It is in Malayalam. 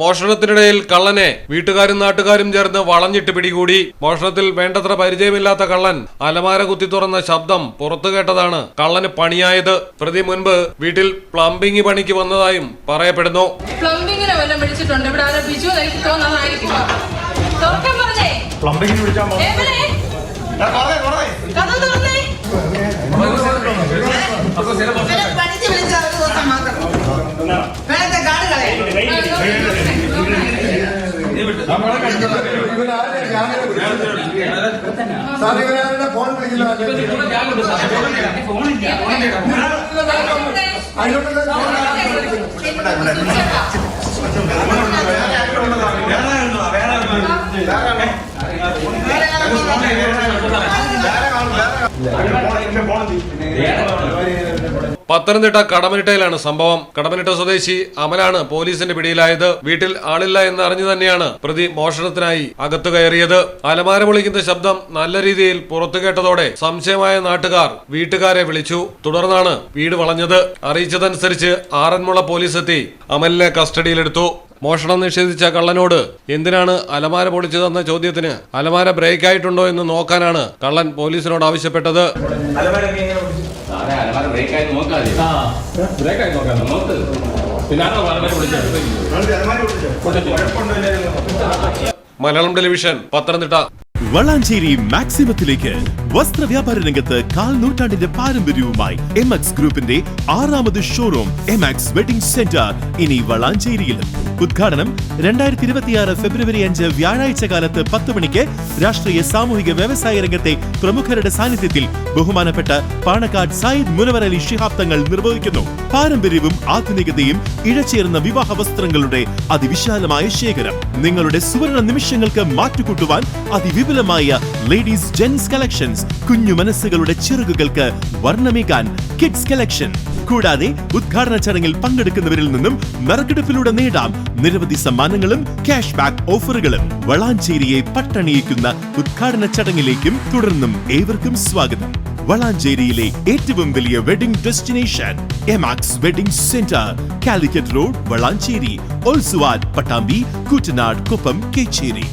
മോഷണത്തിനിടയിൽ കള്ളനെ വീട്ടുകാരും നാട്ടുകാരും ചേർന്ന് വളഞ്ഞിട്ട് പിടികൂടി. മോഷണത്തിൽ വേണ്ടത്ര പരിചയമില്ലാത്ത കള്ളൻ അലമാര കുത്തി തുറന്ന ശബ്ദം പുറത്തു കേട്ടതാണ് കള്ളന് പണിയായത്. പ്രതി മുൻപ് വീട്ടിൽ പ്ലംബിംഗ് പണിക്ക് വന്നതായും പറയപ്പെടുന്നു. പ്ലംബിങ്ങിനെ വല്ലതും വിളിച്ചിട്ടുണ്ട്. ഇവിടെ ആരോ? ബിജു തോന്നുന്നതായിരിക്കും പറഞ്ഞേ. പ്ലംബിങ്ങിന് വിളിച്ചാൽ സാർ ഇവനാരുടെ ഫോൺ വിളിക്കില്ല അതിനോട് പത്തനംതിട്ട കടമനിട്ടയിലാണ് സംഭവം. കടമനിട്ട സ്വദേശി അമലാണ് പോലീസിന്റെ പിടിയിലായത്. വീട്ടിൽ ആളില്ല എന്ന് അറിഞ്ഞു തന്നെയാണ് പ്രതി മോഷണത്തിനായി അകത്തു കയറിയത്. അലമാര വിളിക്കുന്ന ശബ്ദം നല്ല രീതിയിൽ പുറത്തു കേട്ടതോടെ സംശയമായ നാട്ടുകാർ വീട്ടുകാരെ വിളിച്ചു. തുടർന്നാണ് വീട് വളഞ്ഞത്. അറിയിച്ചതനുസരിച്ച് ആറന്മുള പോലീസ് എത്തി അമലിനെ കസ്റ്റഡിയിലെടുത്തു. മോഷണം നിഷേധിച്ച കള്ളനോട് എന്തിനാണ് അലമാര പൊളിച്ചതെന്ന ചോദ്യത്തിന് അലമാര ബ്രേക്ക് ആയിട്ടുണ്ടോ എന്ന് നോക്കാനാണ് കള്ളൻ പോലീസിനോട് ആവശ്യപ്പെട്ടത്. സാറേ അലമാര ബ്രേക്ക് ആയി നോക്കാതെ. ബ്രേക്ക് ആയി നോക്കാം. നോക്ക് വിളിച്ചത് മലയാളം ടെലിവിഷൻ പത്തനംതിട്ട. വളാഞ്ചേരി മാക്സിമത്തിലേക്ക് വസ്ത്ര വ്യാപാര രംഗത്ത് കാൽ നൂറ്റാണ്ടിന്റെ പാരമ്പര്യവുമായി എം എക്സ് ഗ്രൂപ്പിന്റെ ആറാമത് showroom M X wedding centre ഇനി വളാഞ്ചേരിയിലും ഉദ്ഘാടനം രണ്ടായിരത്തി ഇരുപത്തിയാറ് ഫെബ്രുവരി അഞ്ച് വ്യാഴാഴ്ച കാലത്ത് പത്ത് മണിക്ക് രാഷ്ട്രീയ സാമൂഹിക വ്യവസായ രംഗത്തെ പ്രമുഖരുടെ സാന്നിധ്യത്തിൽ ബഹുമാനപ്പെട്ട പാണക്കാട് സായിദ് മുനവർ അലി ശിഹാബ് തങ്ങൾ നിർവഹിക്കുന്നു. പാരമ്പര്യവും ആധുനികതയും ഇഴചേർന്ന വിവാഹ വസ്ത്രങ്ങളുടെ അതിവിശാലമായ ശേഖരം. നിങ്ങളുടെ സുവർണ നിമിഷങ്ങൾക്ക് മാറ്റുകൂട്ടുവാൻ അതിവിപുലമായ ലേഡീസ് ജെൻസ് കളക്ഷൻസ് കുഞ്ഞു മനസ്സുകളുടെ ചിറകുകൾക്ക് വർണമേകാൻ കിഡ്സ് കളക്ഷൻ. കൂടാതെ ഉദ്ഘാടന ചടങ്ങിൽ പങ്കെടുക്കുന്നവരിൽ നിന്നും നറുക്കെടുപ്പിലൂടെ നേടാം നിരവധി സമ്മാനങ്ങളും ക്യാഷ് ബാക്ക് ഓഫറുകളും വളാഞ്ചേരിയെ പട്ടണിയിക്കുന്ന ഉദ്ഘാടന ചടങ്ങിലേക്കും തുടർന്നും ഏവർക്കും സ്വാഗതം. വളാഞ്ചേരിയിലെ ഏറ്റവും വലിയ wedding destination M X wedding centre Calicut road Valanchery. ഓൾസുവാൻ Pattambi Koottanad Koppam Kecheri